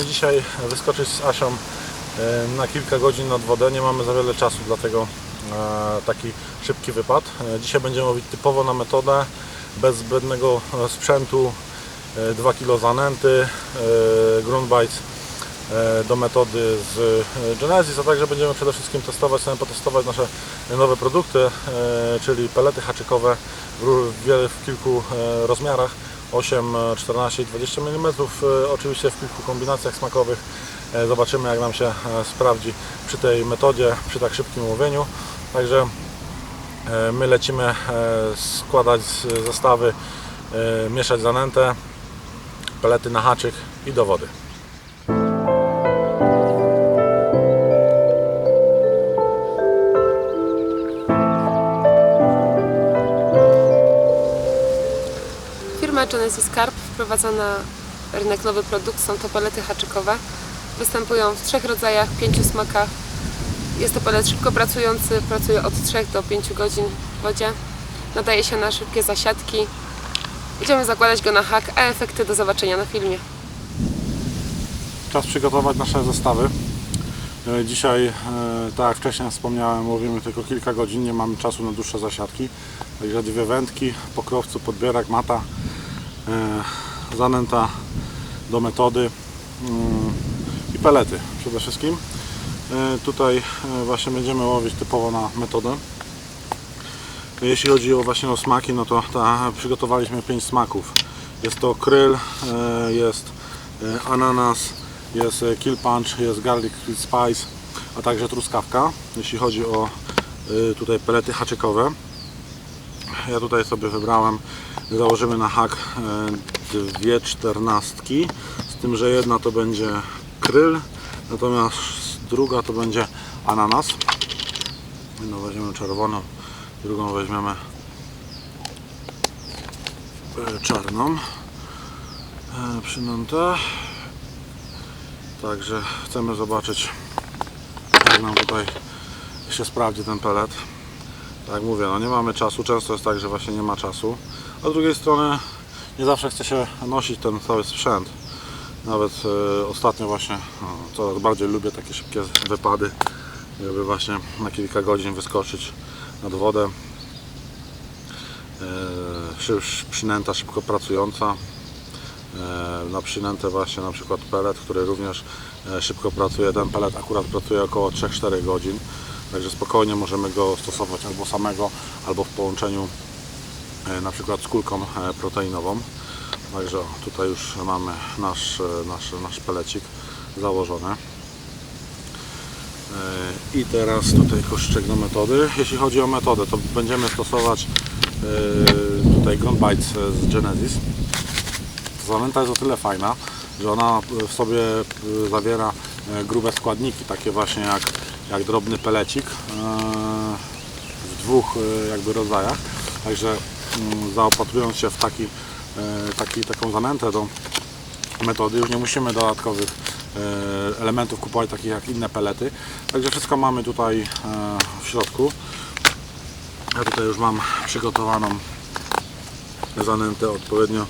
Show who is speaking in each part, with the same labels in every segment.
Speaker 1: Postanowiliśmy dzisiaj wyskoczyć z Asią e, na kilka godzin nad wodę. Nie mamy za wiele czasu, dlatego e, taki szybki wypad. E, Dzisiaj będziemy łowić typowo na metodę, bez zbędnego sprzętu, e, 2 kg zanęty, ground bites e, do metody z Genesis, a także będziemy przede wszystkim testować, chcemy potestować nasze nowe produkty, czyli pelety haczykowe w, w, kilku rozmiarach 8, e, 14 i 20 mm, e, oczywiście w kilku kombinacjach smakowych. E, Zobaczymy jak nam się e, sprawdzi przy tej metodzie, przy tak szybkim łowieniu. Także my lecimy składać zestawy, mieszać zanętę, pelety na haczyk i do wody.
Speaker 2: Firma Genesis Carp wprowadza na rynek nowy produkt. Są to pelety haczykowe. Występują w trzech rodzajach, pięciu smakach. Jest to pelet szybko pracujący, pracuje od 3 do 5 godzin w wodzie. Nadaje się na szybkie zasiadki. Idziemy zakładać go na hak, a efekty do zobaczenia na filmie.
Speaker 1: Czas przygotować nasze zestawy. E, Dzisiaj, e, tak jak wcześniej wspomniałem, łowimy tylko kilka godzin, nie mamy czasu na dłuższe zasiadki. Także dwie wędki, pokrowcu, podbierak, mata, zanęta do metody mm, i pelety przede wszystkim. E, Tutaj e, właśnie będziemy łowić typowo na metodę. Jeśli chodzi o właśnie o smaki, no to ta, przygotowaliśmy pięć smaków. Jest to kryl, e, jest e, ananas, jest e, kill punch, jest garlic spice, a także truskawka. Jeśli chodzi o e, tutaj pelety haczykowe. Ja tutaj sobie wybrałem, założymy na hak e, dwie czternastki, z tym, że jedna to będzie kryl, natomiast druga to będzie ananas. Jedną weźmiemy czerwoną, drugą weźmiemy e, czarną e, przynętę. Także chcemy zobaczyć jak nam tutaj się sprawdzi ten pelet. Tak mówię, no nie mamy czasu, często jest tak, że właśnie nie ma czasu. A z drugiej strony nie zawsze chce się nosić ten cały sprzęt. Nawet e, ostatnio właśnie no, coraz bardziej lubię takie szybkie wypady, żeby właśnie na kilka godzin wyskoczyć nad wodę. Szy- przynęta szybko pracująca. E, na przynętę właśnie na przykład pelet, który również szybko pracuje. Ten pelet akurat pracuje około 3-4 godzin. Także spokojnie możemy go stosować albo samego, albo w połączeniu e, na przykład z kulką e, proteinową. Także tutaj już mamy nasz, e, nasz, nasz pelecik założony. I teraz tutaj koszyczek do metody. Jeśli chodzi o metodę, to będziemy stosować tutaj ground bites z Genesis. Zanęta jest o tyle fajna, że ona w sobie zawiera grube składniki, takie właśnie jak, jak drobny pelecik e, w dwóch e, jakby rodzajach. Także mm, zaopatrując się w taki, e, taki, taką zanętę do metody, już nie musimy dodatkowych elementów kupować takich jak inne pelety. Także wszystko mamy tutaj w środku. Ja tutaj już mam przygotowaną zanętę odpowiednio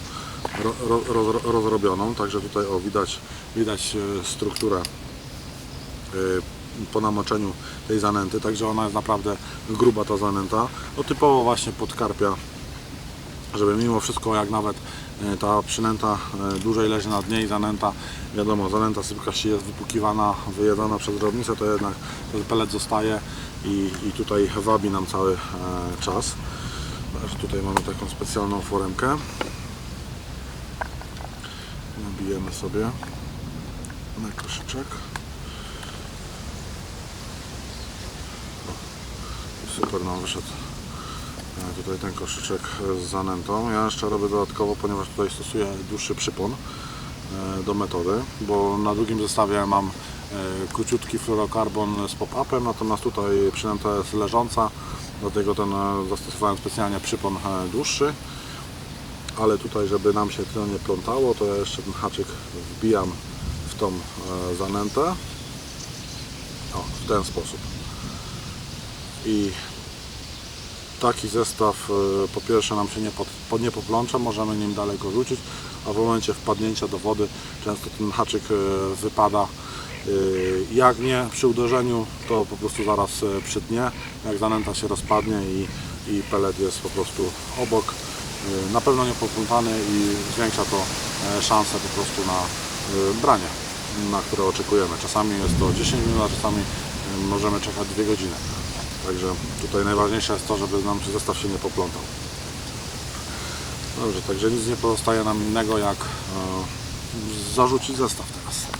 Speaker 1: ro, ro, roz, rozrobioną, także tutaj o, widać, widać strukturę po namoczeniu tej zanęty, także ona jest naprawdę gruba ta zanęta, no typowo właśnie pod karpia, żeby mimo wszystko jak nawet e, ta przynęta e, dłużej leży na dnie i zanęta, wiadomo, zanęta sypkości jest wypukiwana, wyjedzona przez drobnicę, to jednak ten pelet zostaje i, i tutaj wabi nam cały e, czas. Tutaj mamy taką specjalną foremkę. Nabijemy sobie na koszyczek. Super nam wyszedł e, tutaj ten koszyczek z zanętą. Ja jeszcze robię dodatkowo, ponieważ tutaj stosuję dłuższy przypon e, do metody, bo na drugim zestawie mam e, króciutki fluorokarbon z pop-upem, natomiast tutaj przynęta jest leżąca, dlatego ten zastosowałem specjalnie przypon dłuższy ale tutaj, żeby nam się to nie plątało, to ja jeszcze ten haczyk wbijam w tą zanętę. O, w ten sposób. I taki zestaw e, po pierwsze nam się nie, pod, nie poplącze, możemy nim daleko rzucić, a w momencie wpadnięcia do wody często ten haczyk e, wypada. E, Jak nie przy uderzeniu, to po prostu zaraz przytnie, jak zanęta się rozpadnie i, i pelet jest po prostu obok. Na pewno nie poplątany i zwiększa to szanse po prostu na branie, na które oczekujemy. Czasami jest to 10 minut, a czasami możemy czekać 2 godziny. Także tutaj najważniejsze jest to, żeby nam się zestaw się nie poplątał. Dobrze, także nic nie pozostaje nam innego jak e, zarzucić zestaw teraz.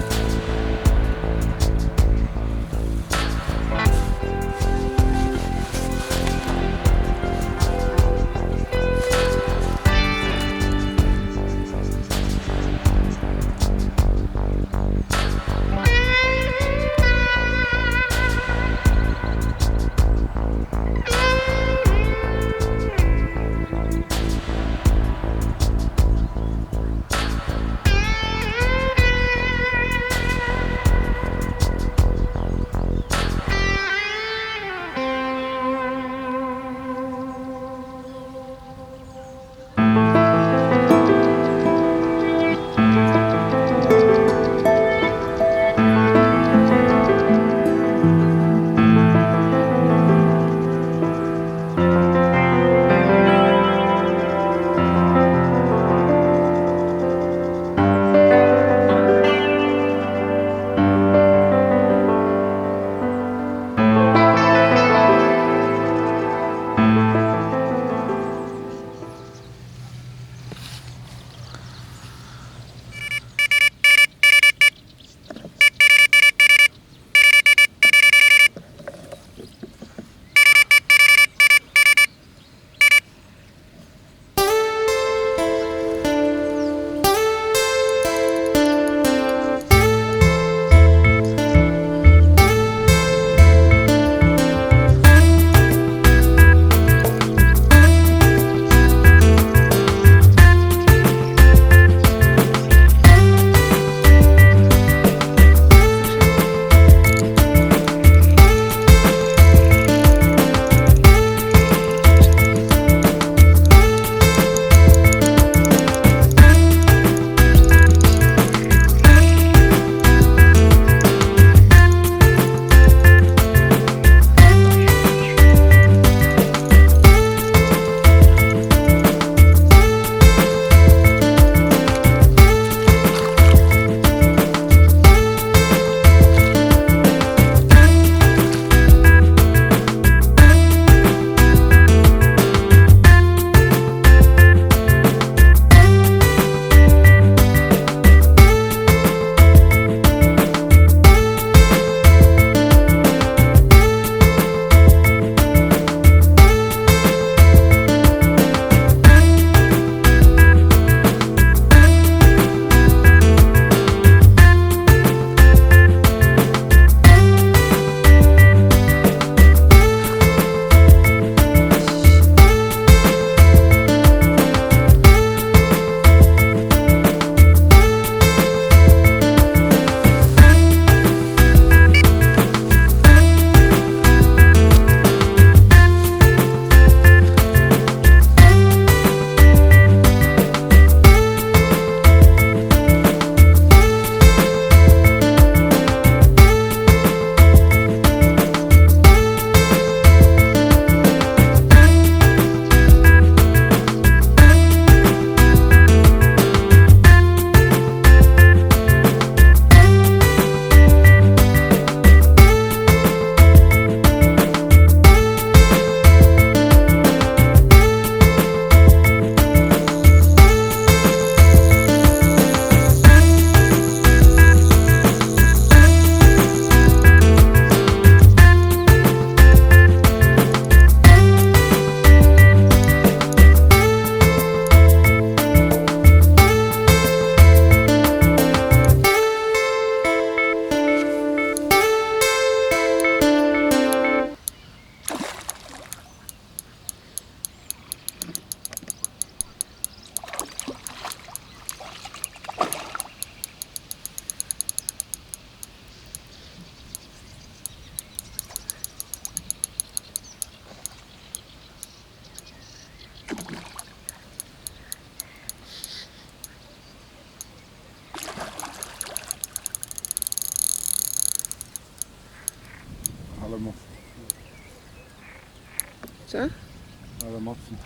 Speaker 1: mocno.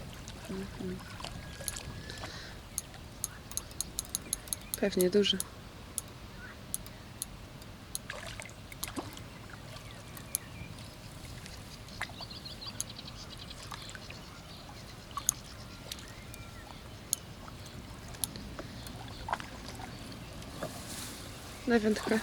Speaker 2: Pewnie duży. Na wędkę.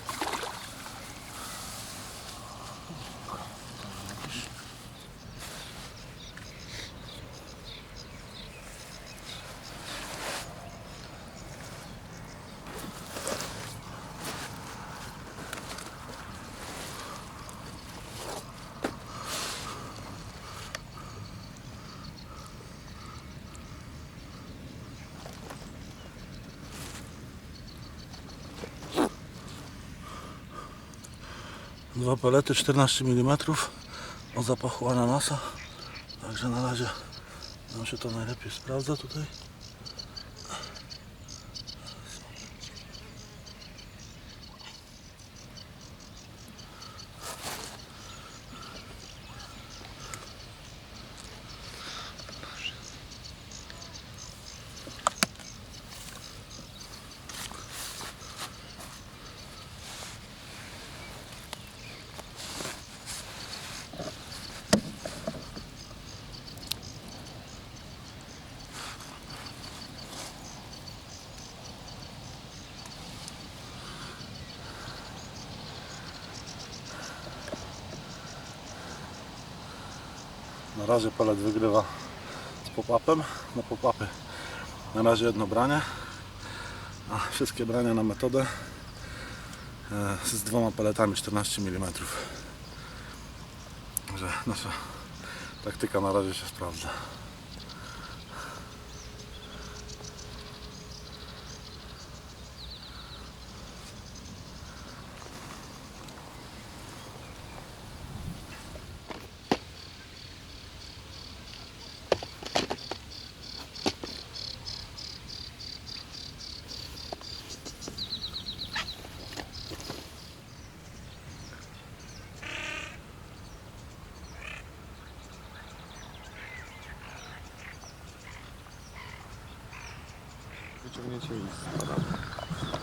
Speaker 1: Dwa palety 14 mm o zapachu ananasa. Także na razie nam się to najlepiej sprawdza tutaj. Na razie palet wygrywa z pop-upem. Na pop-upy na razie jedno branie, a wszystkie brania na metodę e, z dwoma paletami 14 mm. Także nasza taktyka na razie się sprawdza.
Speaker 3: 就没
Speaker 1: 有去意思。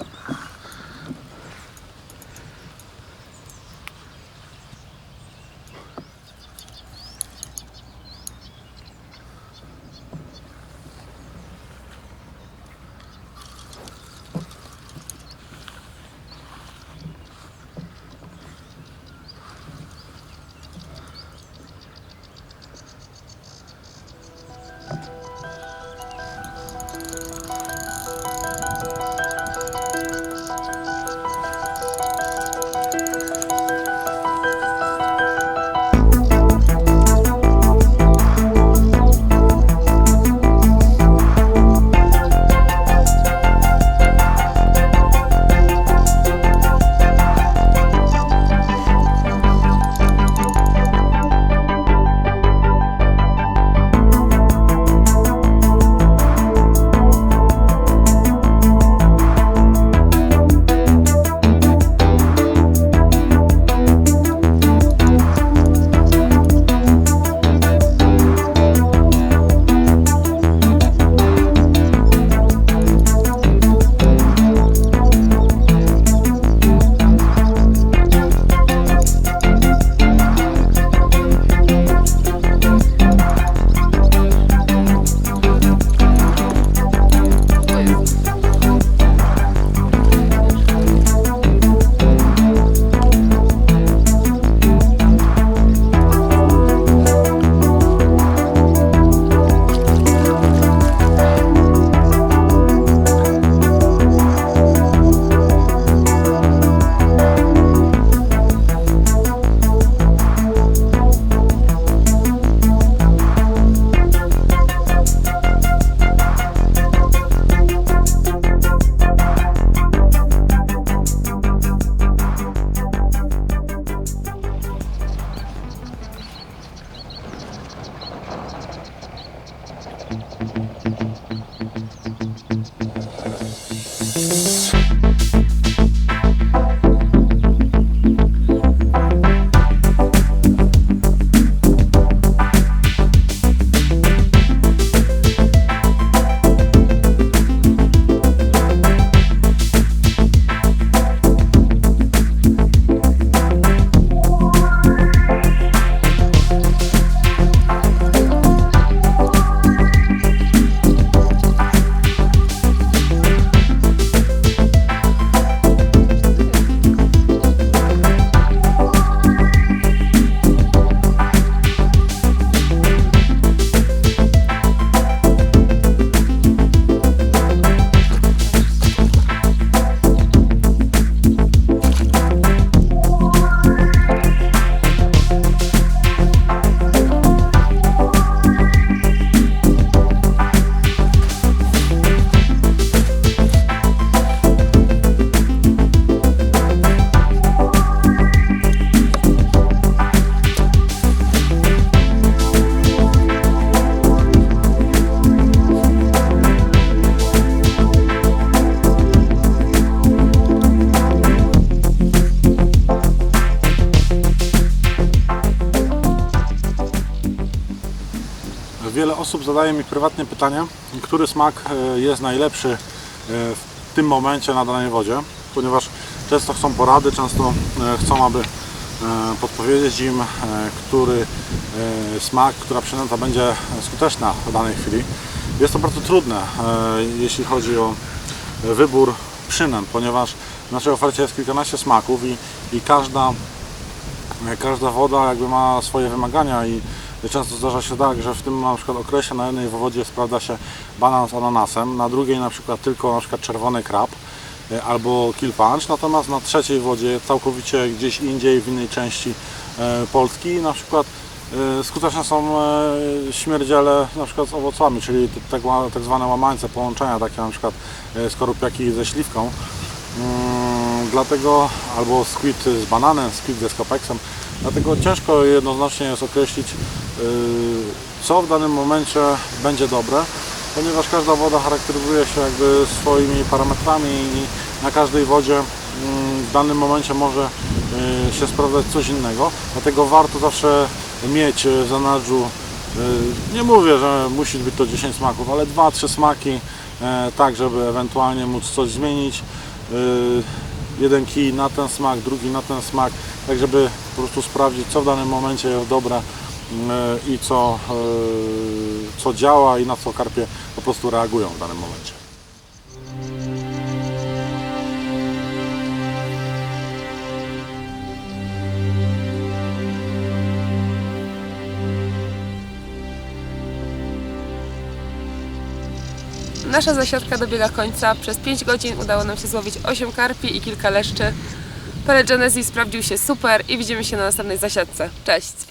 Speaker 1: Zadaje mi prywatnie pytanie, który smak e, jest najlepszy e, w tym momencie na danej wodzie, ponieważ często chcą porady, często e, chcą, aby podpowiedzieć im, który smak, która przynęta będzie skuteczna w danej chwili. Jest to bardzo trudne, jeśli chodzi o wybór przynęt, ponieważ w naszej ofercie jest kilkanaście smaków i, i każda każda woda jakby ma swoje wymagania i często zdarza się tak, że w tym na przykład okresie na jednej wodzie sprawdza się banan z ananasem, na drugiej na przykład tylko na przykład czerwony krab e, albo kill punch, natomiast na trzeciej wodzie całkowicie gdzieś indziej w innej części e, Polski na przykład e, skuteczne są śmierdziele na przykład z owocami, czyli tak, tak zwane łamańce, połączenia takie na przykład skorupiaki ze śliwką. Mm, dlatego albo squid z bananem, squid ze skopeksem. Dlatego ciężko jednoznacznie jest określić, co w danym momencie będzie dobre, ponieważ każda woda charakteryzuje się jakby swoimi parametrami i na każdej wodzie mm, w danym momencie może yy, się sprawdzać coś innego. Dlatego warto zawsze mieć yy, w zanadrzu, nie mówię, że musi być to 10 smaków, ale 2-3 smaki, tak żeby ewentualnie móc coś zmienić. Jeden kij na ten smak, drugi na ten smak, tak żeby po prostu sprawdzić co w danym momencie jest dobre i co, yy, co działa i na co karpie po prostu reagują w danym momencie.
Speaker 2: Nasza zasiadka dobiega końca. Przez 5 godzin udało nam się złowić 8 karpi i kilka leszczy. Pele Genesis sprawdził się super i widzimy się na następnej zasiadce. Cześć!